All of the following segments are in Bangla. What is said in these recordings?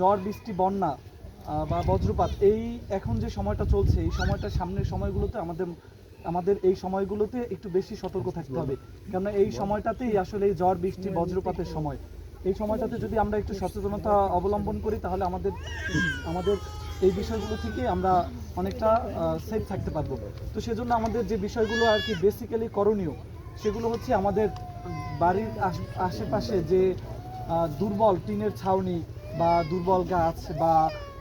ঝড়, বৃষ্টি, বন্যা বা বজ্রপাত, এই এখন যে সময়টা চলছে, এই সময়টা সামনের সময়গুলোতে আমাদের আমাদের এই সময়গুলোতে একটু বেশি সতর্ক থাকতে হবে। কেননা এই সময়টাতেই আসলে এই ঝড়, বৃষ্টি, বজ্রপাতের সময়। এই সময়টাতে যদি আমরা একটু সচেতনতা অবলম্বন করি, তাহলে আমাদের আমাদের এই বিষয়গুলো থেকে আমরা অনেকটা সেফ থাকতে পারব। তো সেজন্য আমাদের যে বিষয়গুলো আর কি বেসিক্যালি করণীয়, সেগুলো হচ্ছে আমাদের বাড়ির আশেপাশে যে দুর্বল টিনের ছাউনি বা দুর্বল গাছ বা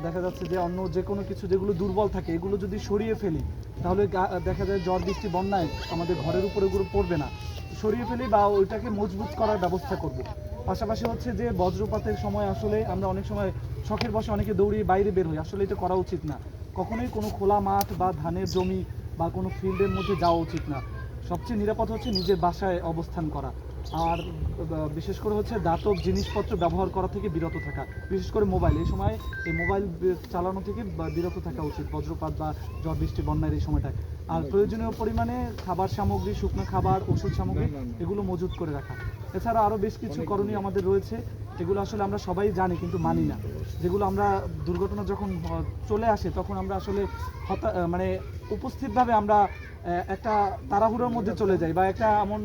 দেখা যাচ্ছে যে অন্য যে কোনো কিছু যেগুলো দুর্বল থাকে, এগুলো যদি সরিয়ে ফেলি, তাহলে দেখা যায় ঝড়, বৃষ্টি, বন্যায় আমাদের ঘরের উপরে ওগুলো পড়বে না। সরিয়ে ফেলি বা ওইটাকে মজবুত করার ব্যবস্থা করব। পাশাপাশি হচ্ছে যে বজ্রপাতের সময় আসলে আমরা অনেক সময় শখের বসে অনেকে দৌড়িয়ে বাইরে বের হই, আসলে এটা করা উচিত না। কখনোই কোনো খোলা মাঠ বা ধানের জমি বা কোনো ফিল্ডের মধ্যে যাওয়া উচিত না। সবচেয়ে নিরাপদ হচ্ছে নিজের বাসায় অবস্থান করা। আর বিশেষ করে হচ্ছে দাতব জিনিসপত্র ব্যবহার করা থেকে বিরত থাকা। বিশেষ করে মোবাইল। এই সময় এই মোবাইল চালানো থেকে বিরত থাকা উচিত। বজ্রপাত বা ঝড় বৃষ্টি বন্যার এই সময়টায়। আর প্রয়োজনীয় পরিমাণে খাবার সামগ্রী শুকনো খাবার ওষুধ সামগ্রী এগুলো মজুত করে রাখা। এছাড়া আরও বেশ কিছু করণীয় আমাদের রয়েছে। এগুলো আসলে আমরা সবাই জানি কিন্তু মানি না। যেগুলো আমরা দুর্ঘটনা যখন চলে আসে, তখন আমরা আসলে হতা মানে উপস্থিতভাবে আমরা একটা তাড়াহুড়োর মধ্যে চলে যাই বা একটা এমন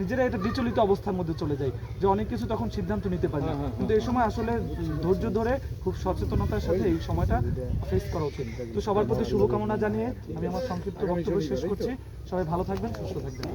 নিজেরা একটা বিচলিত অবস্থার মধ্যে চলে যাই যে অনেক কিছু তখন সিদ্ধান্ত নিতে পারি কিন্তু এই সময় আসলে ধৈর্য ধরে খুব সচেতনতার সাথে এই সময়টা ফেস করা উচিত। তো সবার প্রতি শুভকামনা জানিয়ে আমি আমার সংক্ষিপ্ত বক্তব্য শেষ করছি। সবাই ভালো থাকবেন, সুস্থ থাকবেন।